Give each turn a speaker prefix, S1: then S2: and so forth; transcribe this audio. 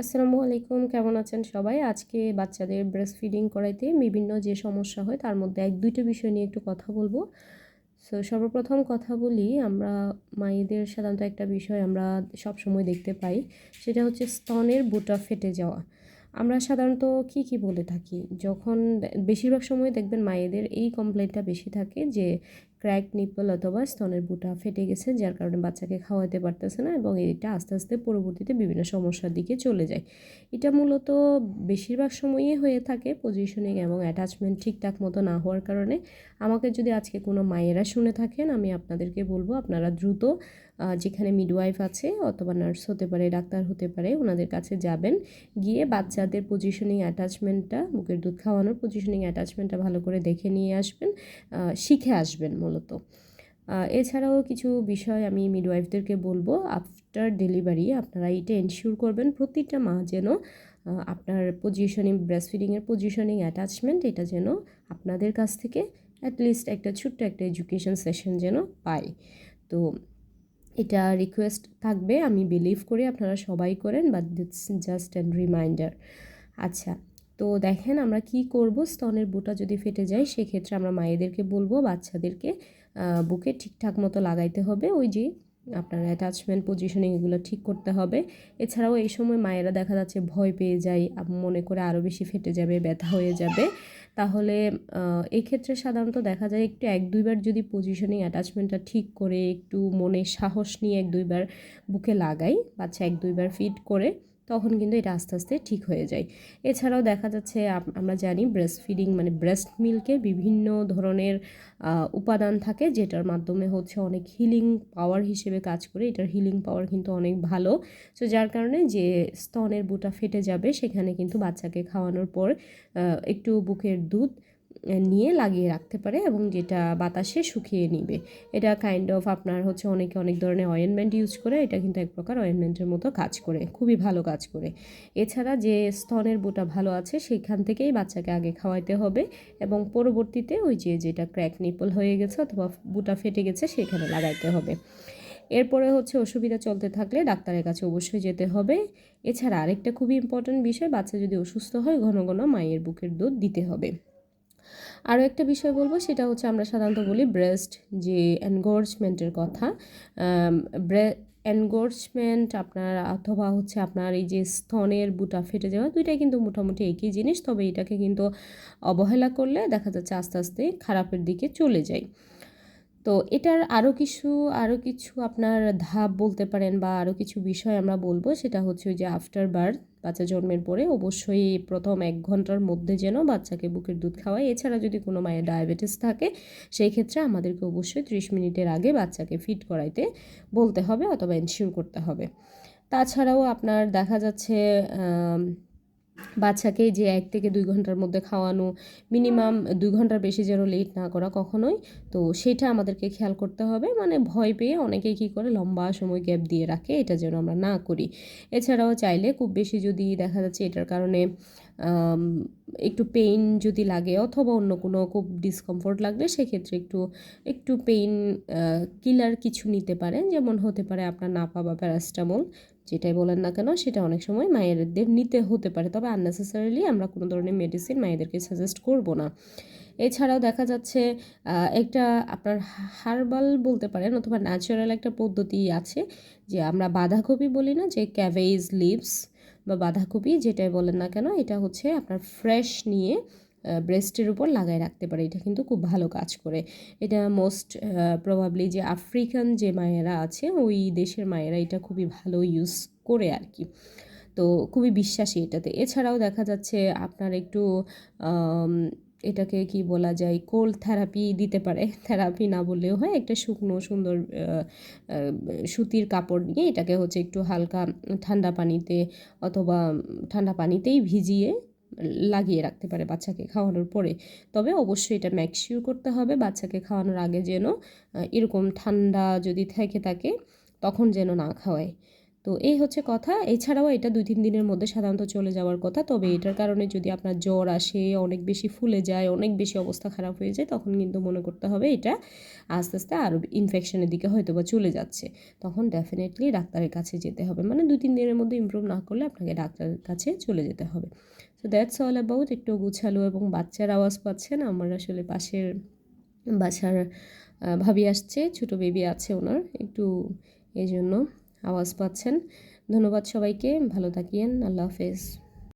S1: আসসালামু আলাইকুম, কেমন আছেন সবাই? আজকে বাচ্চাদের ব্রেস্ট ফিডিং করাইতে বিভিন্ন যে সমস্যা হয়, তার মধ্যে এক, দুইটা বিষয় নিয়ে একটু কথা বলব। সো সর্বপ্রথম কথা বলি, আমরা মায়েদের সাধারণত একটা বিষয় আমরা সব সময় দেখতে পাই, সেটা হচ্ছে স্তনের বুটা ফেটে যাওয়া। আমরা সাধারণত কি কি বলে থাকি? যখন বেশিরভাগ সময় দেখবেন মায়েদের এই কমপ্লেনটা বেশি থাকে যে ক্র্যাক নিপল অথবা স্তনের বুটা ফেটে গেছে, যার কারণে বাচ্চাকে খাওয়াতে পারতেছে না এবং এটা আস্তে আস্তে পরবর্তীতে বিভিন্ন সমস্যার দিকে চলে যায়। এটা মূলত বেশিরভাগ সময়ই হয়ে থাকে পজিশনিং এবং অ্যাটাচমেন্ট ঠিকঠাক মতো না হওয়ার কারণে। আমাকে যদি আজকে কোনো মায়েরা শুনে থাকেন, আমি আপনাদেরকে বলব আপনারা দ্রুত যেখানে মিডওয়াইফ আছে অথবা নার্স হতে পারে, ডাক্তার হতে পারে, ওনাদের কাছে যাবেন। গিয়ে বাচ্চাদের পজিশনিং অ্যাটাচমেন্টটা বুকের দুধ খাওয়ানোর পজিশনিং অ্যাটাচমেন্টটা ভালো করে দেখে নিয়ে আসবেন শিখে আসবেন মূলত। এছাড়াও কিছু বিষয় আমি মিডওয়াইফদেরকে বলব। আফটার ডেলিভারি আপনারা এটা এনশিওর করবেন প্রতিটা মা যেন আপনার পজিশনিং ব্রেস্টফিডিংয়ের পজিশনিং অ্যাটাচমেন্ট এটা যেন আপনাদের কাছ থেকে অ্যাটলিস্ট একটা ছোট্ট একটা এডুকেশন সেশন যেন পায়। তো এটা রিকোয়েস্ট থাকবে, আমি বিলিভ করি, আপনারা সবাই করেন but it's just and reminder আচ্ছা তো দেখেন আমরা কি করব? স্তনের বুটা যদি ফেটে যায়, সেক্ষেত্রে আমরা মায়েদেরকে বলব, বাচ্চাদেরকে বুকে ঠিকঠাক মতো লাগাইতে হবে। ওই যে আপনার অ্যাটাচমেন্ট পজিশনিং এগুলো ঠিক করতে হবে। এছাড়াও এই সময় মায়েরা দেখা যাচ্ছে ভয় পেয়ে যায় মনে করে আরও বেশি ফেটে যাবে, ব্যথা হয়ে যাবে। তাহলে এক্ষেত্রে ক্ষেত্রে সাধারণত দেখা যায় একটু এক দুইবার যদি পজিশনিং অ্যাটাচমেন্টটা ঠিক করে, একটু মনে সাহস নিয়ে এক দুইবার বুকে লাগাই বাচ্চা এক দুইবার ফিট করে তখন কিন্তু এটা আস্তে আস্তে ঠিক হয়ে যায়। এছাড়াও দেখা যাচ্ছে আমরা জানি ব্রেস্ট ফিডিং মানে ব্রেস্ট মিল্কে বিভিন্ন ধরনের উপাদান থাকে যেটার মাধ্যমে হচ্ছে অনেক হিলিং পাওয়ার হিসেবে কাজ করে। এটার হিলিং পাওয়ার কিন্তু অনেক ভালো। সো যার কারণে যে স্তনের বুটা ফেটে যাবে সেখানে কিন্তু বাচ্চাকে খাওয়ানোর পর একটু বুকের দুধ নিয়ে লাগিয়ে রাখতে পারে এবং যেটা বাতাসে শুকিয়ে নিবে। এটা কাইন্ড অফ আপনার হচ্ছে অনেকে অনেক ধরনের অয়েনমেন্ট ইউজ করে, এটা কিন্তু এক প্রকার অয়েনমেন্টের মতো কাজ করে, খুবই ভালো কাজ করে। এছাড়া যে স্তনের বুটা ভালো আছে, সেখান থেকেই বাচ্চাকে আগে খাওয়াইতে হবে এবং পরবর্তীতে ওই যে যেটা ক্র্যাক নিপল হয়ে গেছে অথবা বুটা ফেটে গেছে, সেখানে লাগাইতে হবে। এরপরে হচ্ছে অসুবিধা চলতে থাকলে ডাক্তারের কাছে অবশ্যই যেতে হবে। এছাড়া আরেকটা খুবই ইম্পর্ট্যান্ট বিষয়, বাচ্চা যদি অসুস্থ হয়, ঘন ঘন মায়ের বুকের দুধ দিতে হবে। আরও একটা বিষয় বলব, সেটা হচ্ছে আমরা সাধারণত বলি ব্রেস্ট যে এনগোর্জমেন্টের কথা। ব্রে এনগোর্জমেন্ট আপনার অথবা হচ্ছে আপনার এই যে স্তনের বুটা ফেটে যাওয়া, দুইটাই কিন্তু মোটামুটি একই জিনিস, তবে এটাকে কিন্তু অবহেলা করলে দেখা যাচ্ছে আস্তে আস্তে খারাপের দিকে চলে যায়। তো এটার আরও কিছু আরও কিছু আপনার ধাপ বলতে পারেন বা আরও কিছু বিষয় আমরা বলব। সেটা হচ্ছে যে আফটার বার্থ বাচ্চা জন্মের পরে অবশ্যই প্রথম এক ঘণ্টার মধ্যে যেন বাচ্চাকে বুকের দুধ খাওয়ায়। এছাড়া যদি কোনো মায়ের ডায়াবেটিস থাকে, সেই ক্ষেত্রে আমাদেরকে অবশ্যই ত্রিশ মিনিটের আগে বাচ্চাকে ফিট করাইতে বলতে হবে অথবা এনশিওর করতে হবে। তাছাড়াও আপনার দেখা যাচ্ছে বাচ্চাকে যে এক থেকে দুই ঘণ্টার মধ্যে খাওয়ানো মিনিমাম দুই ঘণ্টার বেশি যেন লেট না করা কখনোই, তো সেটা আমাদেরকে খেয়াল করতে হবে। মানে ভয় পেয়ে অনেকেই কী করে লম্বা সময় গ্যাপ দিয়ে রাখে, এটা যেন আমরা না করি। এছাড়াও চাইলে খুব বেশি যদি দেখা যাচ্ছে এটার কারণে একটু পেইন যদি লাগে অথবা অন্য কোনো খুব ডিসকমফোর্ট লাগলে সেক্ষেত্রে একটু একটু পেইন কিলার কিছু নিতে পারেন। যেমন হতে পারে আপনার নাপা বা প্যারাস্টামল যেটাই বলেন না কেন, সেটা অনেক সময় মায়েদের নিতে হতে পারে। তবে আননেসেসারিলি আমরা কোনো ধরনের মেডিসিন মায়েদেরকে সাজেস্ট করব না। এছাড়াও দেখা যাচ্ছে একটা আপনার হার্বাল বলতে পারেন অথবা ন্যাচারাল একটা পদ্ধতি আছে, যে আমরা বাঁধাকপি বলি না, যে ক্যাভেজ লিভস বা বাঁধাকপি যেটাই বলেন না কেন, এটা হচ্ছে আপনার ফ্রেশ নিয়ে ব্রেস্টের উপর লাগাই রাখতে পারে। এটা কিন্তু খুব ভালো কাজ করে। এটা মোস্ট প্রবাবলি যে আফ্রিকান যে মায়েরা আছে, ওই দেশের মায়েরা এটা খুবই ভালো ইউজ করে আর কি। তো খুবই বিশ্বাসী এটাতে। এছাড়াও দেখা যাচ্ছে আপনার একটু এটাকে কি বলা যায় কোল্ড থেরাপি দিতে পারে। থেরাপি না বললেও হয়, একটা শুকনো, সুন্দর সুতির কাপড় নিয়ে এটাকে হচ্ছে একটু হালকা ঠান্ডা পানিতে অথবা ঠান্ডা পানিতেই ভিজিয়ে লাগিয়ে রাখতে পারে বাচ্চাকে খাওয়ানোর পরে। তবে অবশ্যই এটা ম্যাকশিওর করতে হবে, বাচ্চাকে খাওয়ানোর আগে যেন এরকম ঠান্ডা যদি থেকে থাকে, তখন যেন না খাওয়ায়। তো এই হচ্ছে কথা। এছাড়াও এটা দুই তিন দিনের মধ্যে সাধারণত চলে যাওয়ার কথা। তবে এটার কারণে যদি আপনার জ্বর আসে, অনেক বেশি ফুলে যায়, অনেক বেশি অবস্থা খারাপ হয়ে যায়, তখন কিন্তু মনে করতে হবে এটা আস্তে আস্তে আরও ইনফেকশনের দিকে হয়তো বা চলে যাচ্ছে। তখন ডেফিনেটলি ডাক্তারের কাছে যেতে হবে। মানে দুই তিন দিনের মধ্যে ইমপ্রুভ না করলে আপনাকে ডাক্তারের কাছে চলে যেতে হবে। তো দ্যাটস অল অ্যাবাউট একটু গুছালো এবং বাচ্চার আওয়াজ পাচ্ছেন। আমার আসলে পাশের বাসার ভাবি আসছে, ছোট বেবি আছে ওনার। একটু এই জন্য আওয়াজ পাচ্ছেন। ধন্যবাদ সবাইকে। ভালো থাকিয়েন। আল্লাহ হাফেজ।